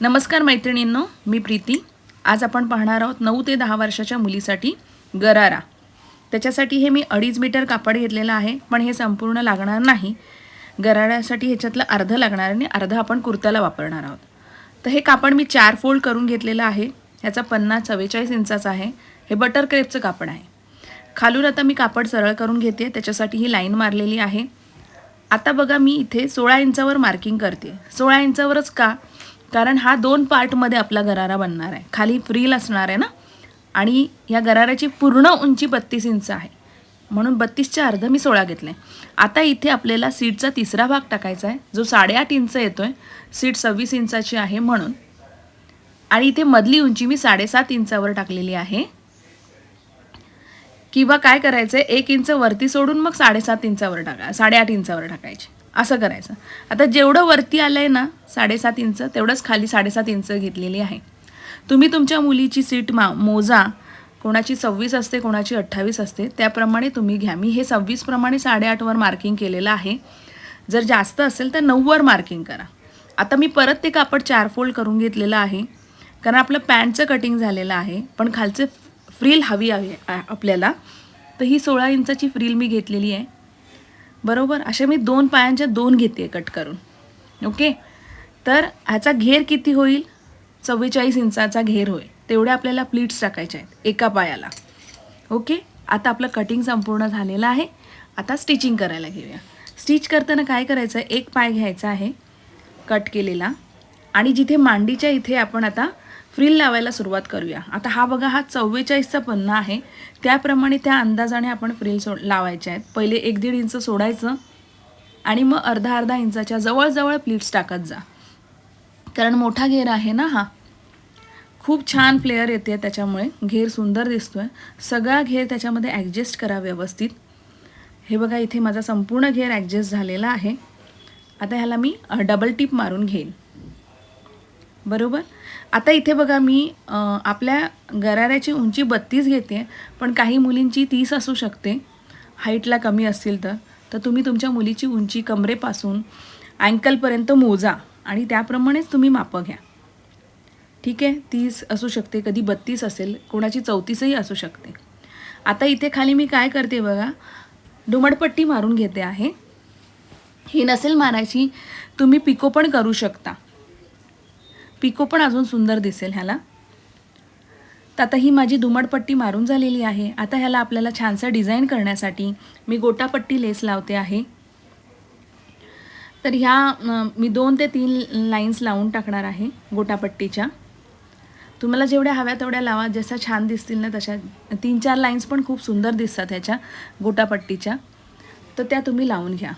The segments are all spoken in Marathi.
नमस्कार मैत्रिणींनो मी प्रीती. आज आपण पाहणार आहोत नऊ ते दहा वर्षाच्या मुलीसाठी गरारा. त्याच्यासाठी हे मी अडीच मीटर कापड घेतलेलं आहे पण हे संपूर्ण लागणार नाही. गराऱ्यासाठी ह्याच्यातलं अर्धं लागणार आणि अर्धं आपण कुर्त्याला वापरणार आहोत. तर हे कापड मी चार फोल्ड करून घेतलेलं आहे. ह्याचा पन्नास चव्वेचाळीस इंचाचा आहे. हे बटर क्रेपचं कापड आहे. खालून आता मी कापड सरळ करून घेते. त्याच्यासाठी ही लाईन मारलेली आहे. आता बघा मी इथे सोळा इंचावर मार्किंग करते. सोळा इंचावरच का? कारण हा दोन पार्टमध्ये आपला गरारा बनणार आहे. खाली फ्रील असणार आहे ना? आणि या गराराची पूर्ण उंची बत्तीस इंच आहे. म्हणून बत्तीसच्या अर्ध मी सोळा घेतले. आता इथे आपल्याला सीटचा तिसरा भाग टाकायचा आहे. जो साडेआठ इंच येतो आहे सीट सव्वीस इंचाची आहे म्हणून. आणि इथे मधली उंची मी साडेसात इंचावर टाकलेली आहे. किंवा काय करायचं आहे एक इंच वरती सोडून मग साडेसात इंचावर टाका साडेआठ इंचावर टाकायची. असं करायचं. आता जेवढं वरती आलं आहे ना साडेसात इंच तेवढंच खाली साडेसात इंच घेतलेली आहे. तुम्ही तुमच्या मुलीची सीट मा मोजा. कोणाची सव्वीस असते कोणाची अठ्ठावीस असते त्याप्रमाणे तुम्ही घ्या. मी हे सव्वीसप्रमाणे साडेआठवर मार्किंग केलेलं आहे. जर जास्त असेल तर नऊवर मार्किंग करा. आता मी परत ते कापड चार फोल्ड करून घेतलेलं आहे. कारण आपलं पॅन्टचं कटिंग झालेलं आहे. पण खालचं फ्रील हवी आहे आपल्याला. तर ही सोळा इंचाची फ्रील मी घेतलेली आहे. बरोबर? असे मी दोन पायांच्या दोन घेते कट करून. ओके? तर ह्याचा घेर किती होईल? चव्वेचाळीस इंचाचा घेर होईल. तेवढे आपल्याला प्लीट्स टाकायचे आहेत एका पायाला. ओके? आता आपलं कटिंग संपूर्ण झालेलं आहे. आता स्टिचिंग करायला घेऊया. स्टिच करताना काय करायचं? आहे एक पाय घ्यायचा आहे कट केलेला. आणि जिथे मांडीच्या इथे आपण आता फ्रिल लावायला सुरुवात करूया. आता हा बघा हा चव्वेचाळीसचा पन्ना आहे. त्याप्रमाणे त्या अंदाजाने आपण फ्रिल सो लावायच्या आहेत. पहिले एक दीड इंच सोडायचं आणि मग अर्धा अर्धा इंचाच्या जवळजवळ प्लीट्स टाकत जा. कारण मोठा घेर आहे ना हा. खूप छान फ्लेअर येते त्याच्यामुळे. घेर सुंदर दिसतोय. सगळा घेर त्याच्यामध्ये ॲडजस्ट करा व्यवस्थित. हे बघा इथे माझा संपूर्ण घेर ॲडजस्ट झालेला आहे. आता ह्याला मी डबल टिप मारून घेईन. बरोबर? आता इथे बघा मी आपल्या गराऱ्याची उंची बत्तीस घेते पण काही मुलींची तीस असू शकते. हाईटला कमी असतील तर. तर तुम्ही तुमच्या मुलीची उंची कमरेपासून अँकलपर्यंत मोजा आणि त्याप्रमाणेच तुम्ही मापं घ्या. ठीक आहे? तीस असू शकते कधी बत्तीस असेल कोणाची चौतीसही असू शकते. आता इथे खाली मी काय करते बघा डुमडपट्टी मारून घेते आहे. ही नसेल मारायची तुम्ही पिको पण करू शकता. पिको पण अजून सुंदर दिसेल ह्याला. तर आता ही माझी दुमडपट्टी मारून झालेली आहे. आता ह्याला आपल्याला छानसं डिझाईन करण्यासाठी मी गोटापट्टी लेस लावते आहे. तर ह्या मी दोन ते तीन लाईन्स लावून टाकणार आहे गोटापट्टीच्या. तुम्हाला जेवढ्या हव्या तेवढ्या लावा. जशा छान दिसतील ना तशा. तीन चार लाईन्स पण खूप सुंदर दिसतात ह्याच्या गोटापट्टीच्या. तर त्या तुम्ही लावून घ्या.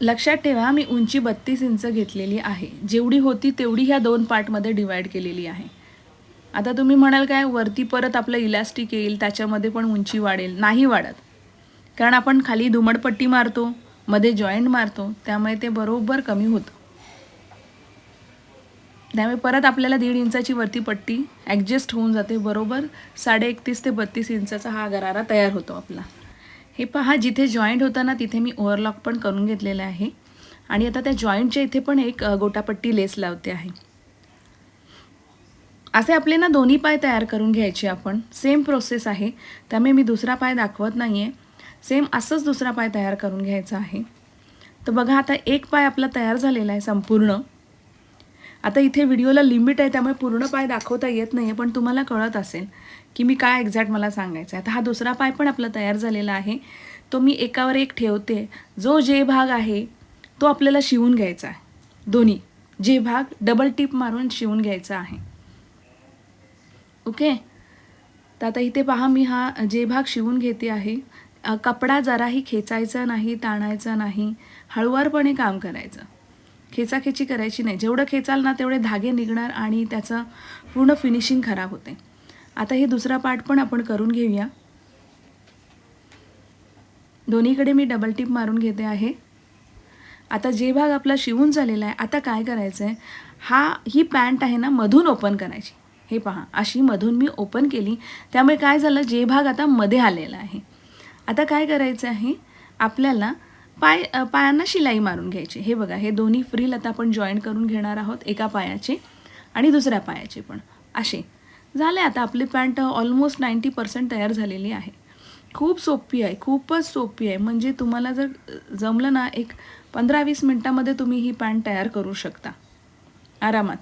लक्षात ठेवा मी उंची बत्तीस इंच घेतलेली आहे. जेवढी होती तेवढी ह्या दोन पार्टमध्ये डिवाईड केलेली आहे. आता तुम्ही म्हणाल काय वरती परत आपलं इलास्टिक येईल त्याच्यामध्ये पण उंची वाढेल. नाही वाढत. कारण आपण खाली धुमडपट्टी मारतो मध्ये जॉईंट मारतो त्यामुळे ते बरोबर कमी होतं. त्यामुळे परत आपल्याला दीड इंचाची वरती पट्टी ॲडजस्ट होऊन जाते. बरोबर साडे एकतीस ते बत्तीस इंचाचा हा गरारा तयार होतो आपला. हे पहा जिथे जॉईंट होता ना तिथे मी ओव्हरलॉक पण करून घेतलेलं आहे. आणि आता त्या जॉईंटच्या इथे पण एक गोटापट्टी लेस लावते आहे. असे आपले ना दोन्ही पाय तयार करून घ्यायचे आपण. सेम प्रोसेस आहे. त्यामुळे मी दुसरा पाय दाखवत नाही आहे सेम असंच दुसरा पाय तयार करून घ्यायचा आहे. तर बघा आता एक पाय आपला तयार झालेला आहे संपूर्ण. आता इथे व्हिडिओला लिमिट आहे त्यामुळे पूर्ण पाय दाखवता येत नाही आहे पण तुम्हाला कळत असेल की मी काय एक्झॅक्ट मला सांगायचं आहे आता हा दुसरा पाय पण आपला तयार झालेला आहे. तो मी एकावर एक ठेवते. जो जे भाग आहे तो आपल्याला शिवून घ्यायचा आहे. दोन्ही. जे भाग डबल टिप मारून शिवून घ्यायचा आहे. ओके तर आता इथे पहा मी हा जे भाग शिवून घेते आहे कपडा जराही खेचायचा नाही ताणायचा नाही हळुवारपणे काम करायचं. खेचाखेची करायची नाही. जेवढं खेचाल ना तेवढे धागे निघणार आणि त्याचं पूर्ण फिनिशिंग खराब होते. आता हे दुसरा पार्ट पण आपण करून घेऊया. दोन्हीकडे मी डबल टिप मारून घेते आहे. आता जे भाग आपला शिवून झालेला आहे आता काय करायचं आहे हा ही पॅन्ट आहे ना मधून ओपन करायची. हे पहा अशी मधून मी ओपन केली. त्यामुळे काय झालं? जे भाग आता मध्ये आलेला आहे. आता काय करायचं आहे? आपल्याला पाय पायांना शिलाई मारून घ्यायची. हे बघा हे दोन्ही फ्रील आता आपण जॉईन करून घेणार आहोत एका पायाचे आणि दुसऱ्या पायाचे पण. असे. झाले आता आपली पॅन्ट ऑलमोस्ट नाईंटी पर्सेंट तयार झालेली आहे. खूप सोपी आहे खूपच सोपी आहे. म्हणजे तुम्हाला जर जमलं ना एक पंधरा वीस मिनटामध्ये तुम्ही ही पॅन्ट तयार करू शकता. आरामात.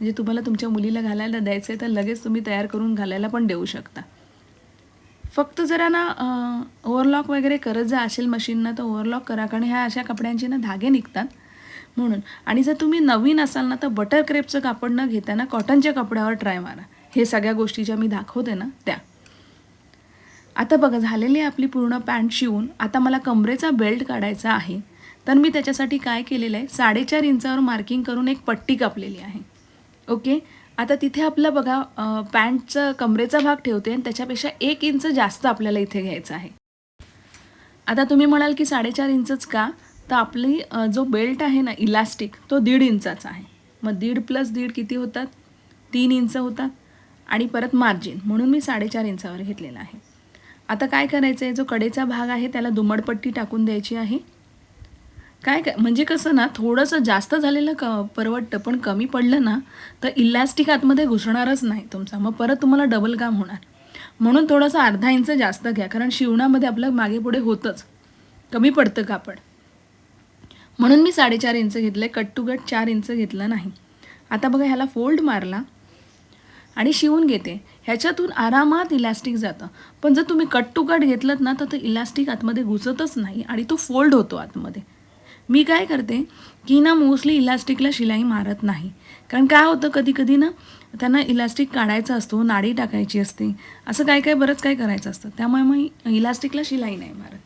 म्हणजे तुम्हाला तुमच्या मुलीला घालायला द्यायचं आहे तर लगेच तुम्ही तयार करून घालायला पण देऊ शकता. फक्त जरा ना ओव्हरलॉक वगैरे करत जा असेल मशीननं तर ओव्हरलॉक करा. कारण ह्या अशा कपड्यांचे ना धागे निघतात म्हणून. आणि जर तुम्ही नवीन असाल ना तर बटर क्रेपचं कापड न घेताना कॉटनच्या कपड्यावर ट्राय मारा. हे सगळ्या गोष्टी ज्या मी दाखवते ना त्या. आता बघा झालेली आपली पूर्ण पॅन्ट शिवून. आता मला कमरेचा बेल्ट काढायचा आहे. तर मी त्याच्यासाठी काय केलेलं आहे? साडेचार इंचावर मार्किंग करून एक पट्टी कापलेली आहे. ओके? आता तिथे आपलं बघा पॅन्टचं कमरेचा भाग ठेवते आणि त्याच्यापेक्षा एक इंच जास्त आपल्याला इथे घ्यायचं आहे. आता तुम्ही म्हणाल की साडेचार इंचच का? तर आपली जो बेल्ट आहे ना इलास्टिक तो दीड इंचाचा आहे. मग दीड प्लस दीड किती होतात? तीन इंच होतात. आणि परत मार्जिन म्हणून मी साडेचार इंचावर घेतलेला आहे. आता काय करायचं आहे जो कडेचा भाग आहे त्याला दुमडपट्टी टाकून द्यायची आहे. काय काय म्हणजे कसं ना थोडंसं जास्त झालेलं क परवडतं पण कमी पडलं ना तर इलॅस्टिक आतमध्ये घुसणारच नाही तुमचा. मग परत तुम्हाला डबल काम होणार. म्हणून थोडंसं अर्धा इंच जास्त घ्या कारण शिवणामध्ये आपलं मागे पुढे होतंच. कमी पडतं कापड. म्हणून मी साडेचार इंच घेतलं आहे कट टू कट चार इंच घेतलं नाही. आता बघा ह्याला फोल्ड मारला आणि शिवून घेते. ह्याच्यातून आरामात इलॅस्टिक जातं. पण जर तुम्ही कट टू कट घेतलं ना तर ते इलॅस्टिक आतमध्ये घुसतच नाही आणि तो फोल्ड होतो आतमध्ये. मी काय करते की ना मोस्टली इलास्टिकला शिलाई मारत नाही. कारण काय होतं कधी कधी ना त्यांना इलास्टिक काढायचा असतो नाडी टाकायची असते. असं काय काय बरंच काय करायचं असतं. त्यामुळे मग इलास्टिकला शिलाई नाही मारत.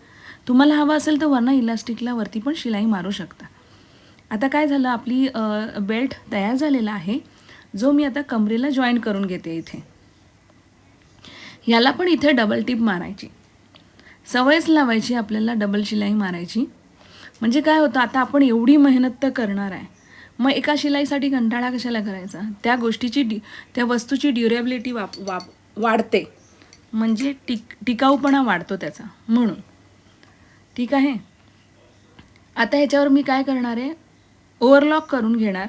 तुम्हाला हवं असेल तर वरना इलास्टिकला वरती पण शिलाई मारू शकता. आता काय झालं आपली बेल्ट तयार झालेला आहे जो मी आता कमरेला जॉईन करून घेते इथे. याला पण इथे डबल टिप मारायची. सवयच लावायची आपल्याला डबल शिलाई मारायची. म्हणजे काय होतं आता आपण एवढी मेहनत तर करणार आहे. मग एका शिलाईसाठी कंटाळा कशाला करायचा? त्या गोष्टीची डी त्या वस्तूची ड्युरेबिलिटी वाप वाप वाढते. म्हणजे टिक टिकाऊपणा वाढतो त्याचा. म्हणून. ठीक आहे? आता ह्याच्यावर मी काय करणार आहे? ओव्हरलॉक करून घेणार.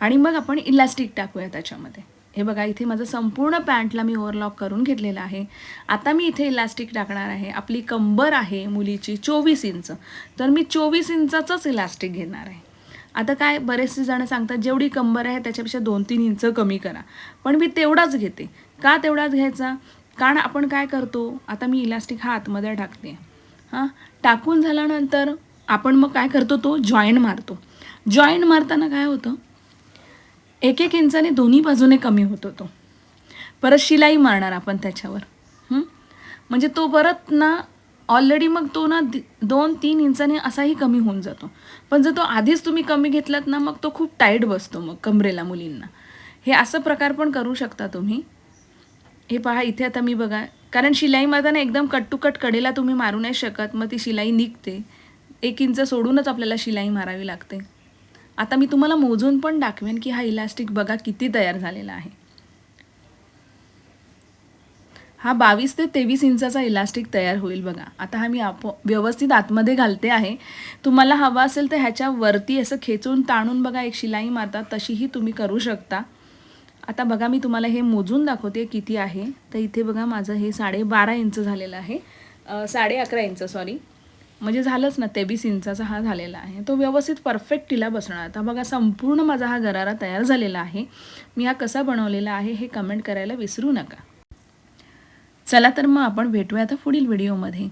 आणि मग आपण इलास्टिक टाकूया त्याच्यामध्ये. हे बघा इथे माझं संपूर्ण पॅन्टला मी ओव्हरलॉक करून घेतलेलं आहे. आता मी इथे इलास्टिक टाकणार आहे. आपली कंबर आहे मुलीची चोवीस इंच. तर मी चोवीस इंचाचंच इलास्टिक घेणार आहे. आता काय बरेचसे जण सांगतात जेवढी कंबर आहे त्याच्यापेक्षा दोन तीन इंच कमी करा. पण मी तेवढाच घेते. का तेवढाच घ्यायचा? कारण आपण काय करतो आता मी इलास्टिक हा आतमध्ये टाकते. हां टाकून झाल्यानंतर आपण मग काय करतो तो जॉईंट मारतो. जॉईंट मारताना काय होतं? एक एक इंचाने दोन्ही बाजूने कमी होतो तो परत शिलाई मारणार आपण त्याच्यावर. म्हणजे तो परत ना ऑलरेडी मग तो ना दोन तीन इंचाने असाही कमी होऊन जातो. पण जर तो आधीच तुम्ही कमी घेतलात ना मग तो खूप टाईट बसतो मग कमरेला मुलींना. हे असं प्रकार पण करू शकता तुम्ही. हे पहा इथे आता मी बघा कारण शिलाई मारताना एकदम कट टू कट कडेला तुम्ही मारू नाही शकत मग ती शिलाई निघते. एक इंच सोडूनच आपल्याला शिलाई मारावी लागते. आता मी तुम्हाला मोजून पण दाखवेन की हा इलास्टिक बघा किती तयार झालेला आहे. हा बावीस ते तेवीस इंचाचा इलास्टिक तयार होईल बघा. आता हा मी आप व्यवस्थित आतमध्ये घालते आहे. तुम्हाला हवा असेल तर ह्याच्यावरती असं खेचून ताणून बघा एक शिलाई मारता तशीही तुम्ही करू शकता. आता बघा मी तुम्हाला हे मोजून दाखवते किती आहे. तर इथे बघा माझं हे साडे बारा इंच झालेलं आहे. साडे अकरा इंच सॉरी म्हणजे झालंच ना तेवीस इंचाचा हा झालेला आहे. तो व्यवस्थित परफेक्ट तिला बसणार आता बघा संपूर्ण माझा हा गरारा तयार झालेला आहे. मी हा कसा बनवलेला आहे हे कमेंट करायला विसरू नका. चला तर मग आपण भेटूया आता पुढील व्हिडिओमध्ये